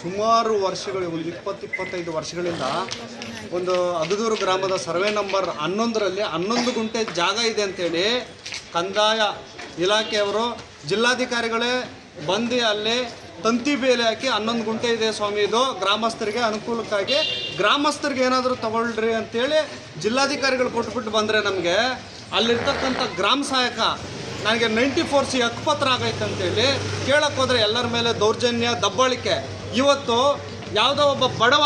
ಸುಮಾರು ವರ್ಷಗಳು, ಒಂದು ಇಪ್ಪತ್ತು, ಇಪ್ಪತ್ತೈದು ವರ್ಷಗಳಿಂದ ಒಂದು ಅಗದೂರು ಗ್ರಾಮದ ಸರ್ವೆ ನಂಬರ್ ಹನ್ನೊಂದರಲ್ಲಿ ಹನ್ನೊಂದು ಗುಂಟೆ ಜಾಗ ಇದೆ ಅಂತೇಳಿ ಕಂದಾಯ ಇಲಾಖೆಯವರು ಜಿಲ್ಲಾಧಿಕಾರಿಗಳೇ ಬಂದು ಅಲ್ಲಿ ತಂತಿ ಬೇಲಿ ಹಾಕಿ ಹನ್ನೊಂದು ಗುಂಟೆ ಇದೆ ಸ್ವಾಮಿ, ಇದು ಗ್ರಾಮಸ್ಥರಿಗೆ ಅನುಕೂಲಕ್ಕಾಗಿ. ಗ್ರಾಮಸ್ಥರಿಗೆ ಏನಾದರೂ ತಗೊಳ್ರಿ ಅಂತೇಳಿ ಜಿಲ್ಲಾಧಿಕಾರಿಗಳು ಕೊಟ್ಬಿಟ್ಟು ಬಂದರೆ ನಮಗೆ ಅಲ್ಲಿರ್ತಕ್ಕಂಥ ಗ್ರಾಮ ಸಹಾಯಕ ನನಗೆ ನೈಂಟಿ ಫೋರ್ ಸಿ ಹಕ್ಕುಪತ್ರ ಆಗೈತೆ ಅಂತೇಳಿ ಕೇಳಕ್ಕೆ ಹೋದರೆ ಎಲ್ಲರ ಮೇಲೆ ದೌರ್ಜನ್ಯ, ದಬ್ಬಾಳಿಕೆ ಇವತ್ತು ಯಾವುದೋ ಒಬ್ಬ ಬಡವ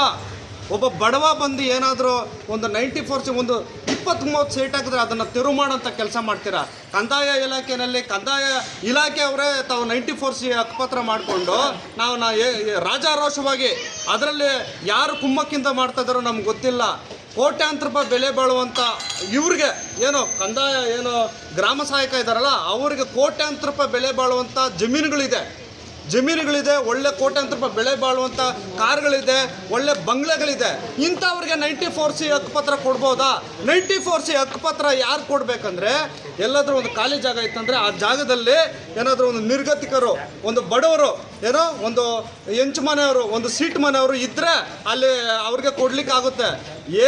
ಒಬ್ಬ ಬಡವ ಬಂದು ಏನಾದರೂ ಒಂದು ನೈಂಟಿ ಫೋರ್ ಸಿ ಒಂದು ಇಪ್ಪತ್ತು ಮೂವತ್ತು ಸೀಟ್ ಹಾಕಿದ್ರೆ ಅದನ್ನು ತೆರವು ಮಾಡೋಂಥ ಕೆಲಸ ಮಾಡ್ತೀರಾ? ಕಂದಾಯ ಇಲಾಖೆಯಲ್ಲಿ ಕಂದಾಯ ಇಲಾಖೆಯವರೇ ತಾವು ನೈಂಟಿ ಫೋರ್ ಸಿ ಹಕ್ಕುಪತ್ರ ಮಾಡಿಕೊಂಡು ನಾವು ನಾ ರಾಜಾರೋಷವಾಗಿ ಅದರಲ್ಲಿ ಯಾರು ಕುಮ್ಮಕ್ಕಿಂತ ಮಾಡ್ತಾ ಇದ್ದಾರೋ ನಮ್ಗೆ ಗೊತ್ತಿಲ್ಲ. ಕೋಟ್ಯಾಂತರ ರೂಪಾಯಿ ಬೆಲೆ ಬಾಳುವಂಥ ಇವ್ರಿಗೆ ಏನು ಕಂದಾಯ, ಏನು ಗ್ರಾಮ ಸಹಾಯಕ ಇದ್ದಾರಲ್ಲ, ಅವರಿಗೆ ಕೋಟ್ಯಾಂತರ ರೂಪಾಯಿ ಬೆಲೆ ಬಾಳುವಂಥ ಜಮೀನುಗಳಿದೆ. ಜಮೀನುಗಳಿದೆ, ಒಳ್ಳೆ ಕೋಟ್ಯಾಂತರ ರೂಪಾಯಿ ಬೆಳೆ ಬಾಳುವಂಥ ಕಾರ್ಗಳಿದೆ, ಒಳ್ಳೆ ಬಂಗ್ಲೆಗಳಿದೆ. ಇಂಥವ್ರಿಗೆ ನೈಂಟಿ ಫೋರ್ ಸಿ ಹಕ್ಕುಪತ್ರ ಕೊಡ್ಬೋದಾ? ನೈಂಟಿ ಫೋರ್ ಸಿ ಹಕ್ಕುಪತ್ರ ಯಾರು ಕೊಡಬೇಕಂದ್ರೆ, ಎಲ್ಲಾದರೂ ಒಂದು ಖಾಲಿ ಜಾಗ ಇತ್ತಂದರೆ ಆ ಜಾಗದಲ್ಲಿ ಏನಾದರೂ ಒಂದು ನಿರ್ಗತಿಕರು, ಒಂದು ಬಡವರು, ಏನೋ ಒಂದು ಹೆಂಚು ಮನೆಯವರು ಒಂದು ಸೀಟ್ ಮನೆಯವರು ಇದ್ದರೆ ಅಲ್ಲಿ ಅವ್ರಿಗೆ ಕೊಡಲಿಕ್ಕಾಗುತ್ತೆ.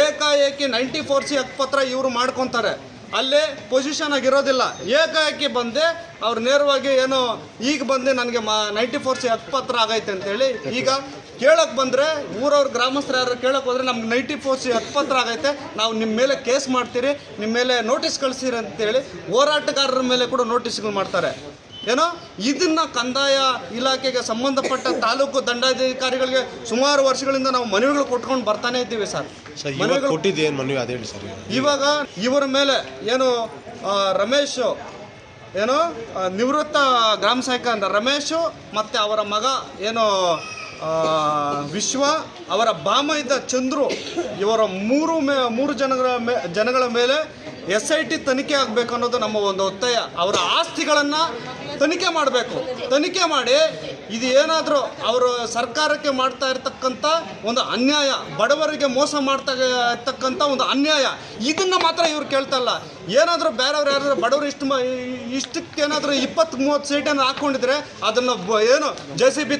ಏಕಾಏಕಿ ನೈಂಟಿ ಫೋರ್ ಸಿ ಹಕ್ಕುಪತ್ರ ಇವರು ಮಾಡ್ಕೊತಾರೆ. ಅಲ್ಲಿ ಪೊಸಿಷನ್ ಆಗಿರೋದಿಲ್ಲ ಏಕಾಏಕಿ ಬಂದೆ, ಅವ್ರು ನೇರವಾಗಿ ಏನು, ಈಗ ಬಂದೆ, ನನಗೆ ಮಾ ನೈಂಟಿ ಫೋರ್ ಎಪ್ಪತ್ತರ ಆಗೈತೆ ಅಂತೇಳಿ ಈಗ ಕೇಳಕ್ಕೆ ಬಂದರೆ ಊರವ್ರ ಗ್ರಾಮಸ್ಥರು ಯಾರು ಕೇಳಕ್ಕೆ ಹೋದ್ರೆ ನಮ್ಗೆ ನೈಂಟಿ ಫೋರ್ ಸಿ ಹಕ್ಕುಪತ್ರ ಆಗೈತೆ. ನಾವು ನಿಮ್ಮ ಮೇಲೆ ಕೇಸ್ ಮಾಡ್ತೀರಿ ನಿಮ್ಮ ಮೇಲೆ ನೋಟಿಸ್ ಕಳಿಸಿರಿ ಅಂತೇಳಿ ಹೋರಾಟಗಾರರ ಮೇಲೆ ಕೂಡ ನೋಟಿಸ್ಗಳು ಮಾಡ್ತಾರೆ. ಏನೋ? ಇದನ್ನ ಕಂದಾಯ ಇಲಾಖೆಗೆ ಸಂಬಂಧಪಟ್ಟ ತಾಲೂಕು ದಂಡಾಧಿಕಾರಿಗಳಿಗೆ ಸುಮಾರು ವರ್ಷಗಳಿಂದ ನಾವು ಮನವಿಗಳು ಕೊಟ್ಕೊಂಡು ಬರ್ತಾನೆ ಇದ್ದೀವಿ ಸರ್. ಮನವಿ? ಅದೇ ಹೇಳಿ ಸರ್ ಇವಾಗ. ಇವರ ಮೇಲೆ ಏನು ರಮೇಶ್ ಏನು ನಿವೃತ್ತ ಗ್ರಾಮ ಸಹಾಯಕ ಅಂತ ರಮೇಶು ಮತ್ತು ಅವರ ಮಗ ಏನು ವಿಶ್ವ ಅವರ ಬಾಮ ಇದ್ದ ಚಂದ್ರು ಇವರ ಮೂರು ಮೇ ಮೂರು ಜನಗಳ ಮೇ ಜನಗಳ ಮೇಲೆ ಎಸ್ ಐ ಟಿ ತನಿಖೆ ಆಗಬೇಕು ಅನ್ನೋದು ನಮ್ಮ ಒಂದು ಒತ್ತಾಯ. ಅವರ ಆಸ್ತಿಗಳನ್ನು ತನಿಖೆ ಮಾಡಬೇಕು. ತನಿಖೆ ಮಾಡಿ ಇದು ಏನಾದರೂ ಅವರು ಸರ್ಕಾರಕ್ಕೆ ಮಾಡ್ತಾ ಇರತಕ್ಕಂಥ ಒಂದು ಅನ್ಯಾಯ, ಬಡವರಿಗೆ ಮೋಸ ಮಾಡ್ತಾ ಇರ್ತಕ್ಕಂಥ ಒಂದು ಅನ್ಯಾಯ, ಇದನ್ನು ಮಾತ್ರ ಇವ್ರು ಕೇಳ್ತಾ ಇಲ್ಲ. ಏನಾದರೂ ಬೇರೆಯವ್ರು ಯಾರಾದರೂ ಬಡವರು ಇಷ್ಟು ಇಷ್ಟಕ್ಕೆ ಇಷ್ಟಕ್ಕೇನಾದರೂ ಇಪ್ಪತ್ತು ಮೂವತ್ತು ಸೀಟನ್ನು ಹಾಕ್ಕೊಂಡಿದ್ರೆ ಅದನ್ನು ಏನು ಜೆ ಸಿ ಬಿ